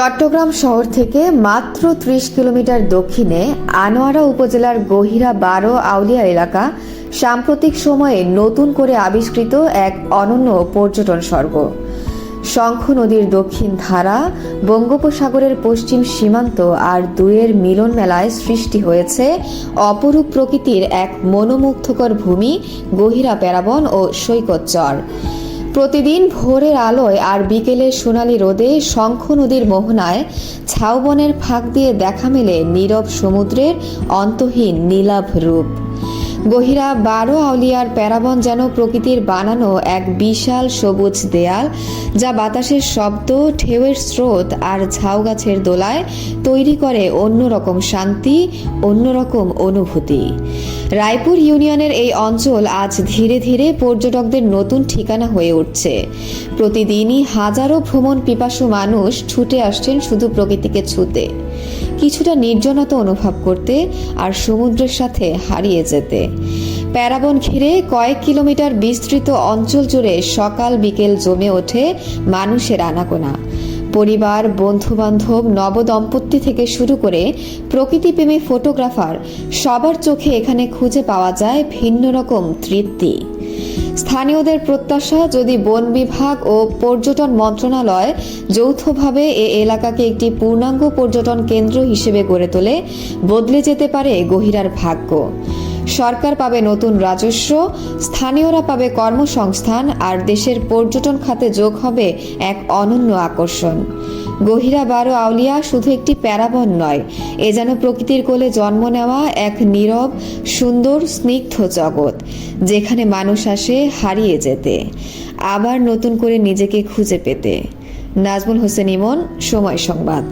চট্টগ্রাম শহর থেকে মাত্র ত্রিশ কিলোমিটার দক্ষিণে আনোয়ারা উপজেলার গহিরা বারো আউলিয়া এলাকা সাম্প্রতিক সময়ে নতুন করে আবিষ্কৃত এক অনন্য পর্যটন স্বর্গ। শঙ্খ নদীর দক্ষিণ ধারা, বঙ্গোপসাগরের পশ্চিম সীমান্ত আর দুয়ের মিলন মেলায় সৃষ্টি হয়েছে অপরূপ প্রকৃতির এক মনোমুগ্ধকর ভূমি, গহিরা প্যারাবন ও সৈকত চর। প্রতিদিন ভোরের আলোয় আর বিকেলের সোনালি রোদে শঙ্খ নদীর মোহনায় ছাউবনের ফাঁক দিয়ে দেখা মেলে নীরব সমুদ্রের অন্তহীন নীলাভ রূপ। গহিরা বারো আউলিয়ার প্যারাবন যেন প্রকৃতির বানানো এক বিশাল সবুজ দেয়াল, যা বাতাসের শব্দ, ঢেউয়ের স্রোত আর ঝাউ গাছের দোলায় তৈরি করে অন্যরকম শান্তি, অন্যরকম অনুভূতি। রায়পুর ইউনিয়নের এই অঞ্চল আজ ধীরে ধীরে পর্যটকদের নতুন ঠিকানা হয়ে উঠছে। প্রতিদিনই হাজারো ভ্রমণ পিপাসু মানুষ ছুটে আসছেন শুধু প্রকৃতিকে ছুতে। কিছুটা নির্জনতা অনুভব করতে আর সমুদ্রের সাথে হারিয়ে যেতে। প্যারাবন ঘিরে কয়েক কিলোমিটার বিস্তৃত অঞ্চল জুড়ে সকাল বিকেল জমে ওঠে মানুষের আনাগোনা। পরিবার, বন্ধুবান্ধব, নবদম্পতি থেকে শুরু করে প্রকৃতিপ্রেমী ফটোগ্রাফার সবার চোখে এখানে খুঁজে পাওয়া যায় ভিন্ন রকম তৃপ্তি। স্থানীয়দের প্রত্যাশা যদি বন বিভাগ ও পর্যটন মন্ত্রণালয় যৌথভাবে এ এলাকাকে একটি পূর্ণাঙ্গ পর্যটন কেন্দ্র হিসেবে গড়ে তোলে, বদলে যেতে পারে গহিরার ভাগ্য। সরকার পাবে নতুন রাজস্ব, স্থানীয়রা পাবে কর্মসংস্থান, আর দেশের পর্যটন খাতে যোগ হবে এক অনন্য আকর্ষণ। গহিরা বারো আউলিয়া শুধু একটি প্যারাবন নয়, এ যেন প্রকৃতির কোলে জন্ম নেওয়া এক নীরব, সুন্দর, স্নিগ্ধ জগৎ, যেখানে মানুষ আসে হারিয়ে যেতে, আবার নতুন করে নিজেকে খুঁজে পেতে। নাজমুল হোসেন ইমন, সময় সংবাদ।